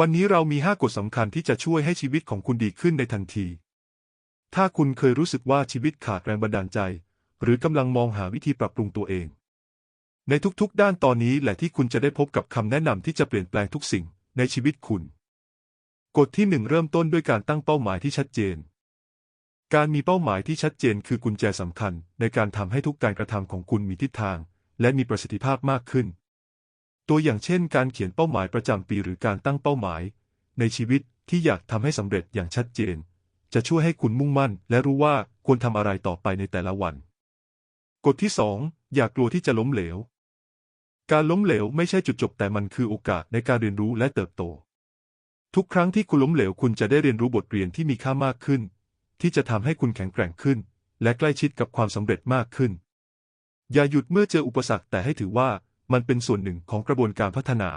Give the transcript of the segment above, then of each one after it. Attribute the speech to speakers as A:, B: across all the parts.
A: วันนี้เรามี 5 กฎสำคัญที่จะช่วยให้ชีวิตของคุณดีขึ้นในทันที ถ้าคุณเคยรู้สึกว่าชีวิตขาดแรงบันดาลใจ หรือกำลังมองหาวิธีปรับปรุงตัวเอง ในทุกๆ ด้านตอนนี้แหละที่คุณจะได้พบกับคำแนะนำที่จะเปลี่ยนแปลงทุกสิ่งในชีวิตคุณ กฎที่หนึ่งเริ่มต้นด้วยการตั้งเป้าหมายที่ชัดเจน การมีเป้าหมายที่ชัดเจนคือกุญแจสำคัญ ในการทำให้ทุกการกระทำของคุณมีทิศทาง และมีประสิทธิภาพมากขึ้น ตัวอย่างเช่น การเขียนเป้าหมายประจำปีหรือการตั้งเป้าหมาย ในชีวิตที่อยากทำให้สำเร็จอย่างชัดเจน จะช่วยให้คุณมุ่งมั่น และรู้ว่าควรทำอะไรต่อไปในแต่ละวัน กฎที่สองอย่ากลัวที่จะล้มเหลว การล้มเหลวไม่ใช่จุดจบแต่มันคือโอกาสในการเรียนรู้และเติบโต ทุกครั้งที่คุณล้มเหลวคุณจะได้เรียนรู้บทเรียนที่มีค่ามากขึ้น ที่จะทำให้คุณแข็งแกร่งขึ้น และใกล้ชิดกับความสำเร็จมากขึ้น อย่าหยุดเมื่อเจออุปสรรคแต่ให้ถือว่า มันเป็นส่วนหนึ่งของกระบวนการพัฒนา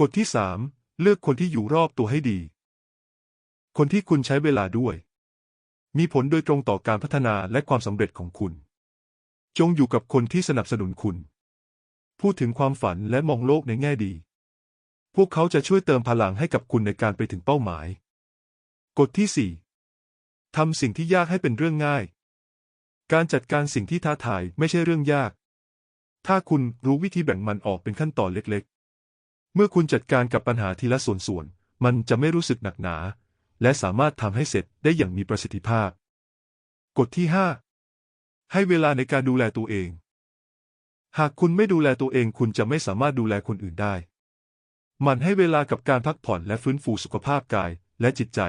A: กฎที่สามเลือกคนที่อยู่รอบตัวให้ดี คนที่คุณใช้เวลาด้วย มีผลโดยตรงต่อการพัฒนาและความสำเร็จของคุณ จงอยู่กับคนที่สนับสนุนคุณ พูดถึงความฝันและมองโลกในแง่ดี พวกเขาจะช่วยเติมพลังให้กับคุณในการไปถึงเป้าหมาย กฎที่สี่ทำสิ่งที่ยากให้เป็นเรื่องง่าย การจัดการสิ่งที่ท้าทายไม่ใช่เรื่องยาก ถ้าคุณรู้วิธีแบ่งมันออกเป็นขั้นตอนเล็กๆ เมื่อคุณจัดการกับปัญหาทีละส่วนๆ มันจะไม่รู้สึกหนักหนา และสามารถทำให้เสร็จได้อย่างมีประสิทธิภาพ กฎที่ห้าให้เวลาในการดูแลตัวเอง หากคุณไม่ดูแลตัวเองคุณจะไม่สามารถดูแลคนอื่นได้ มันให้เวลากับการพักผ่อนและฟื้นฟูสุขภาพกายและจิตใจ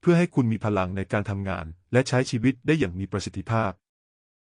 A: เพื่อให้คุณมีพลังในการทำงาน และใช้ชีวิตได้อย่างมีประสิทธิภาพ